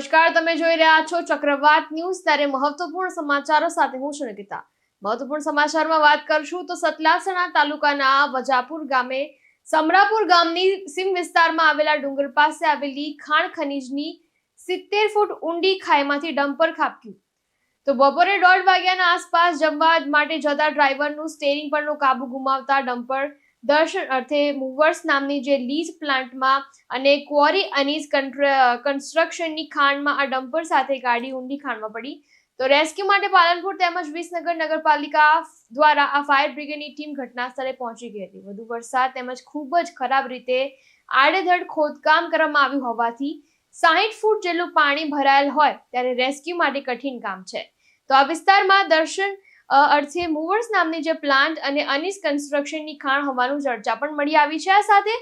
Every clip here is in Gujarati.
નમસ્કાર, તમે જોઈ રહ્યા છો ચક્રવાત ન્યૂઝ. ત્યારે મહત્વપૂર્ણ સમાચારો સાથે હું છું નિકિતા. મહત્વપૂર્ણ સમાચારમાં વાત કરશું તો સતલાસણા તાલુકાના વજાપુર ગામે, સમરાપુર ગામની સીમ વિસ્તારમાં આવેલા ડુંગર પાસે આવેલી ખાણ ખનીજની સિત્તેર ફૂટ ઊંડી ખાઈમાંથી ડમ્પર ખાબક્યું. તો બપોરે દોઢ વાગ્યાના આસપાસ જમવા માટે જતા ડ્રાઈવરનું સ્ટેરિંગ પરનો કાબુ ગુમાવતા ડમ્પર દર્શન અર્થે મૂવર્સ નામની જે લીઝ પ્લાન્ટમાં અને ક્વોરી અનીઝ કન્સ્ટ્રક્શનની ખાણમાં આ ડમ્પર સાથે ગાડી ઊંડી ખાણમાં પડી. તો રેસ્ક્યુ માટે પાલનપુર તેમજ વિસનગર નગરપાલિકા દ્વારા આ ફાયર બ્રિગેડની ટીમ ઘટના સ્થળે પહોંચી ગઈ હતી. વધુ વરસાદ તેમજ ખૂબ જ ખરાબ રીતે આડેધડ ખોદકામ કરવામાં આવ્યું હોવાથી સાહીઠ ફૂટ જેટલું પાણી ભરાયેલ હોય ત્યારે રેસ્ક્યુ માટે કઠિન કામ છે. તો આ વિસ્તારમાં દર્શન અર્થે મૂવર્સ નામની જે પ્લાન્ટ અને અનિસ કન્સ્ટ્રક્શનની ખાણ હોવાનું ચર્ચા પણ મળી આવી છે. આ સાથે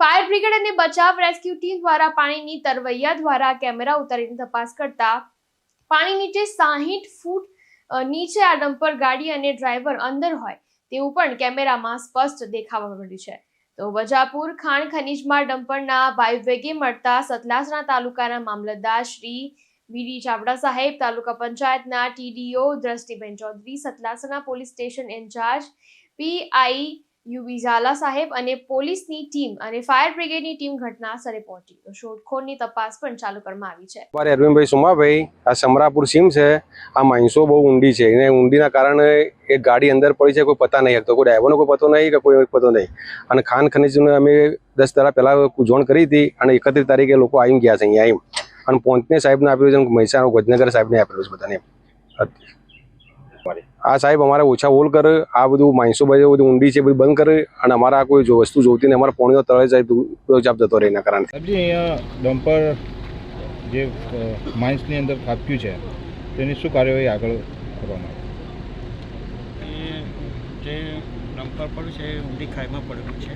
ફાયર બ્રિગેડ અને બચાવ રેસ્ક્યુ ટીમ દ્વારા પાણીની તરવૈયા દ્વારા કેમેરા ઉતારીને તપાસ કરતા પાણી નીચે સાહીઠ ફૂટ નીચે આ ડમ્પર ગાડી અને ડ્રાઈવર અંદર હોય તેવું પણ કેમેરામાં સ્પષ્ટ દેખાવા મળ્યું છે. તો વજાપુર ખાણ ખનીજમાં ડમ્પરના વાયુવેગે મળતા સતલાસણા તાલુકાના મામલતદાર શ્રી વીડી ચાવડા સાહેબ, તાલુકા પંચાયતના TDO Drishtiben Chaudhary Satlasana police station in-charge, PI U Jhala Zala અને પોલીસની ટીમ અને ફાયર બ્રિગેડની ટીમ ઘટના સ્થળે પહોંચી. તો શોધખોળની તપાસ પણ ચાલુ કરવામાં આવી છે. અમારે અરવિંદભાઈ સુમાભાઈ, આ સમરાપુર સીમ છે. આ માણસો બહુ ઊંડી છે. અને ઊંડીના કારણે એક ગાડી અંદર પડી છે, કોઈ પતા નહીં તો કોઈ ડ્રાઈવરનો કોઈ પતો નહીં કે કોઈ પતો નહીં. અને ખાન ખનીજને અમે દસ તારા પહેલાં જોણ કરી હતી અને એકત્રીસ તારીખે લોકો આવી ગયા છે અહીંયા એમ. અને પોંચને સાહેબને આપ્યું છે મહેસાણા ગજનગર સાહેબને આપેલું છે બધાને. આ સાહેબ અમારે ઓછા ઓલ કરે આ બધું માણસો બધું બધું ઊંડી છે બધું બંધ કરે અને અમારા કોઈ જો વસ્તુ જોતી નહીં અમારા પોણીનો તળે જાય જાપ જતો રહે એના કારણે. સાહેબજી અહીંયા ડમ્પર જે માઇન્સની અંદર ખાબક્યું છે તેની શું કાર્યવાહી આગળ કરવામાં જે ડમ્પર પડ્યું છે ઊંડી ખાઈમાં પડેલું છે.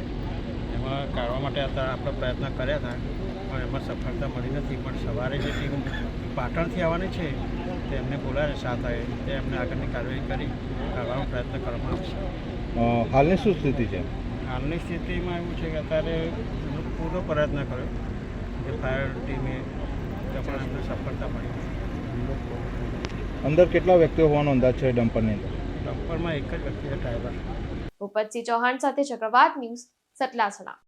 એમાં કાઢવા માટે હતા આપણે પ્રયત્ન કર્યા હતા પણ એમાં સફળતા મળી નથી. પણ સવારે જે ટીમ પાટણથી આવવાની છે તે એમને બોલાવે સાથ આવે તે એમને આગળની કાર્યવાહી કરી કાઢવાનો પ્રયત્ન કરવામાં આવશે. હાલની શું સ્થિતિ છે? હાલની સ્થિતિમાં એવું છે કે અત્યારે પૂરો પ્રયત્ન કર્યો જે ફાયર ટીમે તે પણ એમને સફળતા મળી અંદર કેટલા વ્યક્તિઓ હોવાનો અંદાજ છે ડમ્પરની અંદર? ડમ્પરમાં એક જ વ્યક્તિ છે ડ્રાઈવર. ભૂપતસિંહ ચૌહાણ સાથે ચક્રવાત ન્યૂઝ સતલાસણા